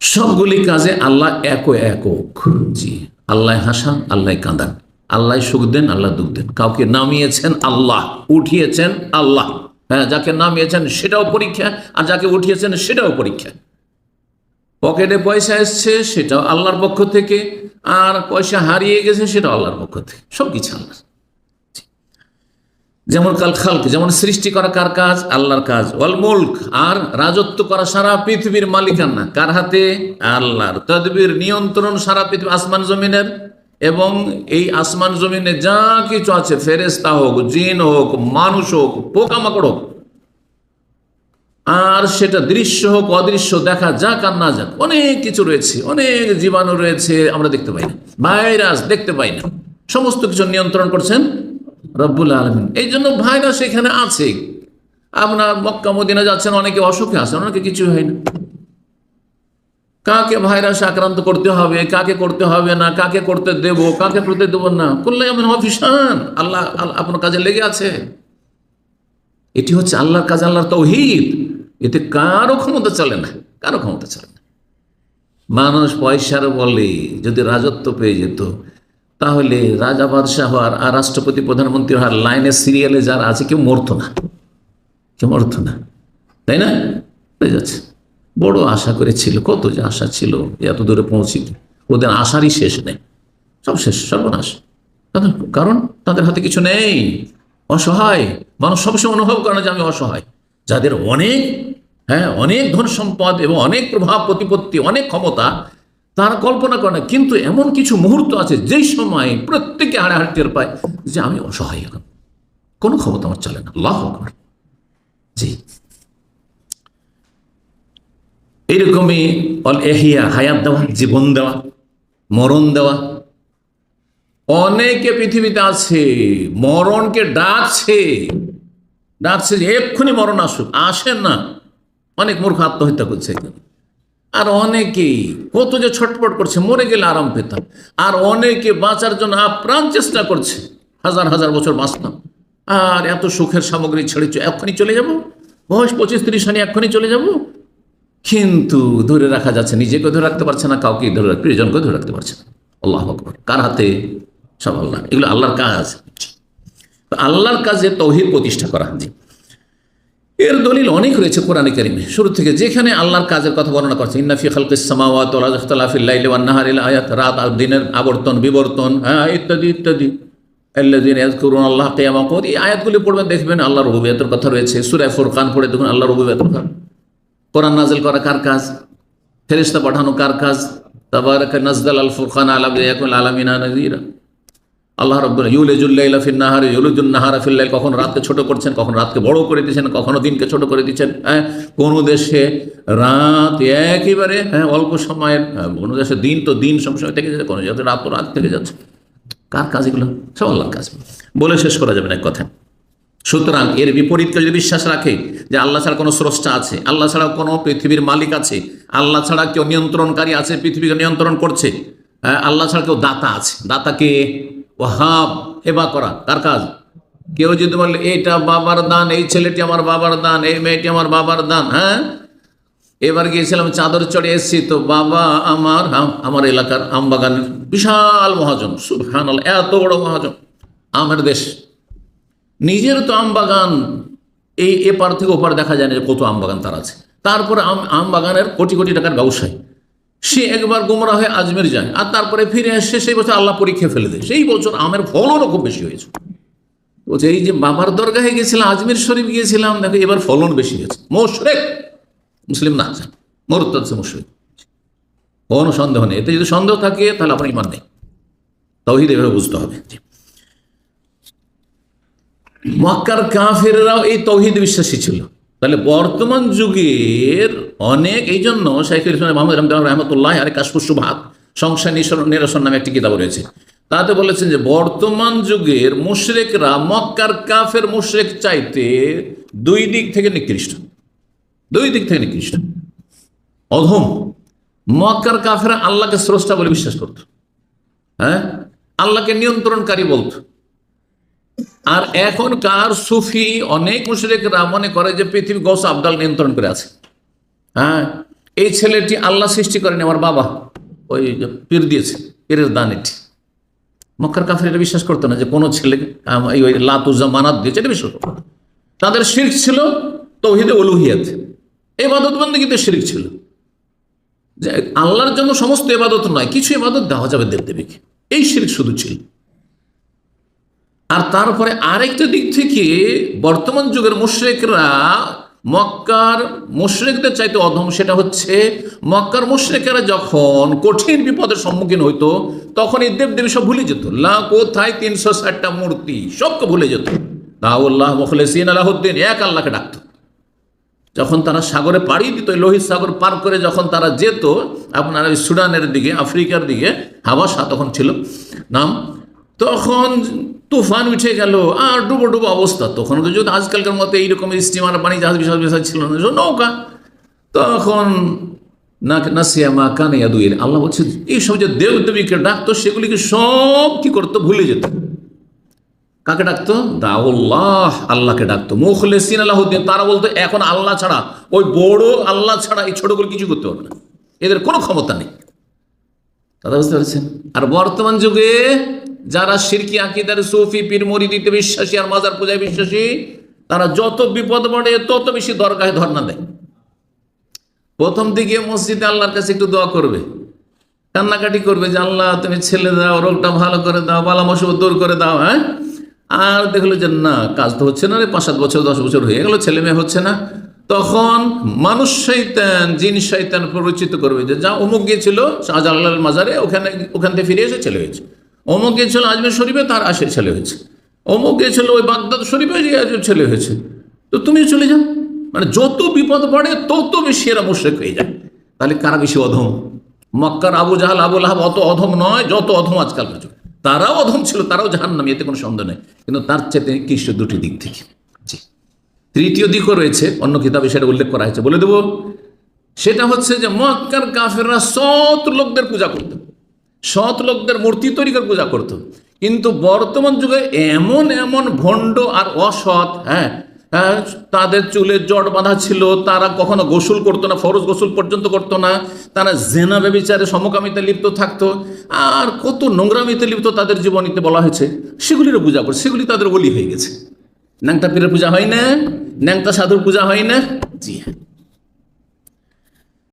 সবগুলি কাজে আল্লাহ এক একক জি আল্লাহ হাসান, আল্লাহ কাঁদান। আল্লাহ সুখ দেন, আল্লাহ দুঃখ দেন। কাউকে নামিয়েছেন আল্লাহ, উঠিয়েছেন আল্লাহ। হ্যাঁ যাকে নামিয়েছেন সেটাও পরীক্ষা, আর যাকে উঠিয়েছেন সেটাও পরীক্ষা। পকেটে পয়সা এসছে, সেটাও আল্লাহর পক্ষ থেকে, আর পয়সা হারিয়ে গেছে, সেটাও আল্লাহর পক্ষ থেকে। সব কিছু আল্লাহ যেমন কাল খালক, যেমন সৃষ্টি করা কার কাজ? আল্লাহর কাজ। ওয়াল মুল্ক, আর রাজত্ব করা সারা পৃথিবীর মালিকানা। কার হাতে? আল্লাহর। তদবির, নিয়ন্ত্রণ সারা পৃথিবী আসমান জমিনের। এবং এই আসমান জমিনে যা কিছু আছে ফেরেস্তা হোক, জিন হোক, মানুষ হোক, পোকামাকড় হোক, আর সেটা দৃশ্য হোক, অদৃশ্য দেখা যাক আর না যাক, অনেক কিছু রয়েছে, অনেক জীবাণু রয়েছে, আমরা দেখতে পাই না। ভাইরাস দেখতে পাই না। সমস্ত কিছু নিয়ন্ত্রণ করছেন রব্বুল আলমিন। এই জন্য ভাইরাস এখানে আছে। আপনার মক্কা, মদিনা যাচ্ছেন, অনেকে অসুখে আছেন, অনেকে কিছু হয় না। কাকে ভাইরাস আক্রান্ত করতে হবে, কাকে করতে হবে না, কাকে করতে দেব, কাকে করতে দেব না? করলে এমন অফিসান আল্লাহ আপনার কাজে লেগে আছে। এটি হচ্ছে আল্লাহর কাজ, আল্লাহর তৌহিদ। এতে কারও ক্ষমতা চলে না, কারও ক্ষমতা চলে না। মানুষ পয়সার বলে, যদি রাজত্ব পেয়ে যেত তাহলে রাজা বাদশাহ হওয়ার আর রাষ্ট্রপতি প্রধানমন্ত্রী হওয়ার লাইনে সিরিয়ালে যারা আছে, কেউ মরতো না। কেউ মরতো না। তাই না? হয়ে যাচ্ছে। বড় আশা করেছিল। কত যে আশা ছিল এত দূরে পৌঁছি ওদের আশারই শেষ নেই। সব শেষ, সর্বনাশ। কারণ তাদের হাতে কিছু নেই। অসহায়। মানুষ সবসময় অনুভব করে না যে আমি অসহায়। যাদের অনেক হ্যাঁ অনেক ধন সম্পদ এবং অনেক প্রভাব, প্রতিপত্তি, অনেক ক্ষমতা তারা কল্পনা করে না, কিন্তু এমন কিছু মুহূর্ত আছে যেই সময় প্রত্যেকে হাড়াহাড়ি টের পায় যে আমি অসহায় এখন কোনো ক্ষমতা আমার চলে না। আকবার। জি। এইরকমই অল এহিয়া হায়াত দেওয়া, জীবন দেওয়া, মরণ দেওয়া। অনেকে পৃথিবীতে আছে, মরণকে ডাকছে। ডাকছে যে এক্ষুনি মরণ আসুক। আসেন না। অনেক মূর্খ আত্মহত্যা করছে। এখানে আর অনেকেই কত যে ছটপট করছে, মরে গেলে আরাম পেতাম। আর অনেকে বাঁচার জন্য আপ্রাণ চেষ্টা করছে। হাজার হাজার বছর বাঁচতাম। আর এত সুখের সামগ্রী ছেড়ে এক্ষুনি চলে যাব? বয়স পঁচিশ, তিরিশ সালে এক্ষুনি চলে যাব? কিন্তু ধরে রাখা যাচ্ছে নিজেকে ধরে রাখতে পারছে না, কাউকে ধরে প্রিয়জনকে ধরে রাখতে পারছে না। আল্লাহ কার হাতে? সব আল্লাহ এগুলো আল্লাহর কাজ। আল্লাহর কাজে তৌহিদ প্রতিষ্ঠা করা। জি এর দলিল অনেক রয়েছে কোরআনে কারিমে। শুরু থেকে যেখানে আল্লাহর কাজের কথা বর্ণনা করছে ইন্নাফি ইখতিলাফিল লাইলি ওয়ান আয়াত রাত দিনের আবর্তন, বিবর্তন হ্যাঁ ইত্যাদি ইত্যাদি। ইয়াযকুরুন আল্লাহ কিয়ামা কিয়ামাত এই আয়াতগুলি পড়বেন, দেখবেন আল্লাহর রুবুবিয়তের কথা রয়েছে। সূরা ফুরকান পড়ে দেখুন আল্লাহর রুবুবিয়তের কথা। কোরআন নাজিল করা কার কাজ? ফেরেশতা পাঠানো কার কাজ? তাবারাকা নাজদাল আল ফুরকান আলা বিয়াকুল আলামিনা নাযীরা। আল্লাহ রব্বুল ইউলেজুল্লাইলা ফিল নাহারে ইউলুজুল নাহারা ফিল্লাইল কখন রাতকে ছোট করছেন কখন রাতকে বড় করে দিচ্ছেন কখনো দিনকে ছোট করে দিচ্ছেন। হ্যাঁ কোনো দেশে রাত একেবারে হ্যাঁ অল্প সময়ের হ্যাঁ, কোনো দেশে দিন তো দিন সবসময় থেকে যাচ্ছে কোনো জায়গাতে রাত তো রাত থেকে যাচ্ছে। কার কাজ এগুলো? সব আল্লাহর কাজ। বলে শেষ করা যাবে না এক কথা সুতরাং এর বিপরীত যদি বিশ্বাস রাখে যে আল্লাহ ছাড়া কোনো স্রষ্টা আছে আল্লাহ ছাড়া কোনো পৃথিবীর মালিক আছে আল্লাহ ছাড়া কেউ নিয়ন্ত্রণকারী আছে পৃথিবীকে নিয়ন্ত্রণ করছে হ্যাঁ, আল্লাহ ছাড়া কেউ দাতা আছে। দাতাকে ওহাব হেবা করা, কার কাজ? কেউ যদি বলে, এইটা বাবার দান, এই ছেলেটি আমার বাবার দান, এই মেয়েটি আমার বাবার দান হ্যাঁ? এবার গিয়েছিলাম চাদর চড়ে এসেছি, তো বাবা আমার, আম- আমার এলাকার আম বাগানের বিশাল মহাজন সুবহান এত বড় মহাজন, আমের দেশ। নিজের তো আম বাগান এই এপার থেকে ওপার দেখা যায় না যে কত আম বাগান তার আছে। তারপরে আম আম বাগানের কোটি কোটি টাকার ব্যবসায়। সে একবার গোমরা হয়ে আজমের যায়, আর তারপরে ফিরে এসে সেই বছর আল্লাহ পরীক্ষা ফেলে দেয়। সেই বছর আমের ফলনও খুব বেশি হয়েছে। বলছে, এই যে বাবার দরগাহে গেছিলাম, আজমির শরীফ গিয়েছিলাম, দেখো এবার ফলন বেশি হয়েছে। মোশরেক! মুসলিম না মরুত্তাদ মুশরেক। কোনো সন্দেহ নেই, এতে যদি সন্দেহ থাকে, তাহলে আপনার ইমান নেই। তৌহিদ এভাবে বুঝতে হবে। মক্কার কাফেররাও এই তৌহিদ বিশ্বাসী ছিল। তাহলে বর্তমান যুগের অনেক, এই জন্য শাইখুল ইসলাম মোহাম্মদ রহমদুল্লাহ রহমতুল্লাহ আরে কাশফুসুভাত সংসার নিরসন- নিরসন নামে একটি কিতাব রয়েছে। তাতে বলেছেন যে বর্তমান যুগের মুশরেকরা মক্কার কাফের মুশরেক চাইতে দুই দিক থেকে নিকৃষ্ট। দুই দিক থেকে নিকৃষ্ট। অধম, মক্কার কাফেরা আল্লাহকে স্রষ্টা বলে বিশ্বাস করত। হ্যাঁ? আল্লাহকে নিয়ন্ত্রণকারী বলতো। আর এখনকার সুফি অনেক মুশরিকরা মনে করে যে পৃথিবী গৌস আবদাল নিয়ন্ত্রণ করে আছে। হ্যাঁ এই ছেলেটি আল্লাহ সৃষ্টি করেনি, আমার বাবা ওই পীর দিয়েছে, পীরের দান এটি। মক্কার কাফের এটা বিশ্বাস করতো না যে কোনো ছেলে ওই লাতুজা মানাত দিয়েছে, এটা বিশ্বাস করতো তাদের শির্ক ছিল তৌহিদে অলুহিয়াত এবাদত বন্দীতে শিরিক ছিল। যে আল্লাহর জন্য সমস্ত এবাদত নয়, কিছু এবাদত দেওয়া যাবে দেবদেবীকে। এই শিরিক শুধু ছিল। আর তারপরে আরেকটা দিক থেকে বর্তমান যুগের মুশ্রেকরা মক্কার মুশ্রেকদের চাইতে অধম, সেটা হচ্ছে মক্কার মুশ্রেকেরা যখন কঠিন বিপদের সম্মুখীন হইতো, তখন এই দেবদেবী সব ভুলে যেত। লা কোথায় তিনশো ষাটটা মূর্তি? সবকে ভুলে যেত। দাউল্লাহ মুখলেসিন আলাহদ্দিন এক আল্লাহকে ডাকতো। যখন তারা সাগরে পাড়ি দিত, লোহিত সাগর পার করে যখন তারা যেত, আপনার সুডানের দিকে, আফ্রিকার দিকে, হাবাসা তখন ছিল। নাম তখন তুফান উঠে গেল, আর ডুবো ডুবো অবস্থা। তখন তো যদি আজকালকার মতো এইরকম স্টিমার পানি জাহাজ বিশাল বিশাল ছিল না। নৌকা। তখন না নাসিয়া মা কানে দুইয়ের আল্লাহ বলছে এইসব যে দেব দেবীকে ডাকতো, সেগুলিকে সব কি করতো? ভুলে যেত। কাকে ডাকতো? দাউল্লাহ আল্লাহকে ডাকতো। মুখলেসিন আল্লাহদ্দিন তারা বলতো, এখন আল্লাহ ছাড়া, ওই বড় আল্লাহ ছাড়া এই ছোটগুলো কিছু করতে পারবে না। এদের কোনো ক্ষমতা নেই। কথা বুঝতে পারছেন? আর বর্তমান যুগে যারা সিরকি আকিদার সুফি, পীর, মরিদিতে বিশ্বাসী আর মাজার পূজায় বিশ্বাসী, তারা যত বিপদ পড়ে তত বেশি দরগাহে ধর্ণা দেয়। প্রথম দিকে মসজিদে আল্লাহর কাছে একটু দোয়া করবে। কান্নাকাটি করবে যে, আল্লাহ, তুমি ছেলে দাও, রোগটা ভালো করে দাও বালা মশব দূর করে দাও হ্যাঁ? আর দেখল যে, না, কাজ তো হচ্ছে না রে পাঁচ সাত বছর, দশ বছর হয়ে গেল, ছেলে মেয়ে হচ্ছে না। তখন মানুষ শৈতান জিন শৈতান পরিচিত করবে যে যা অমুক গিয়েছিল শাহজালাল মাজারে, ওখানে, ওখান থেকে ফিরে এসে ছেলে হয়েছে। অমুক গিয়েছিল আজমের শরীফে তার আসে ছেলে হয়েছে। অমুক গিয়েছিল ওই বাগদাদ শরীফে যে ছেলে হয়েছে। তো তুমিও চলে যাও। মানে যত বিপদ পড়ে, তত বেশি এরা মুশ্রেক হয়ে যায়। তাহলে কারা বেশি অধম? মক্কার আবু জাহাল আবুল আহাব অত অধম নয়, যত অধম আজকালকার যুগে। তারাও অধম ছিল, তারাও জাহান নামি এতে কোনো সন্দেহ নেই। কিন্তু তার চেতে কৃষ্ণ দুটি দিক থেকে। তৃতীয় দিকও রয়েছে, অন্য কিতাবে সেটা উল্লেখ করা হয়েছে। বলে দেবো, সেটা হচ্ছে যে মক্কার কাফেররা সৎ লোকদের পূজা করত সৎ লোকদের মূর্তি তৈরি করে পূজা করত। কিন্তু বর্তমান যুগে এমন এমন ভণ্ড আর অসৎ হ্যাঁ হ্যাঁ, তাদের চুলে জট বাঁধা ছিল তারা কখনো গোসল করতো না ফরজ গোসল পর্যন্ত করতো না তারা জেনা ব্যবিচারে সমকামিতে লিপ্ত থাকতো আর কত নোংরামিতে লিপ্ত তাদের জীবনীতে বলা হয়েছে সেগুলিরও পূজা করে সেগুলি তাদের বলি হয়ে গেছে। ন্যাংটা পীরের পূজা হয় না ন্যাংটা সাধুর পূজা হয় না। জি হ্যাঁ।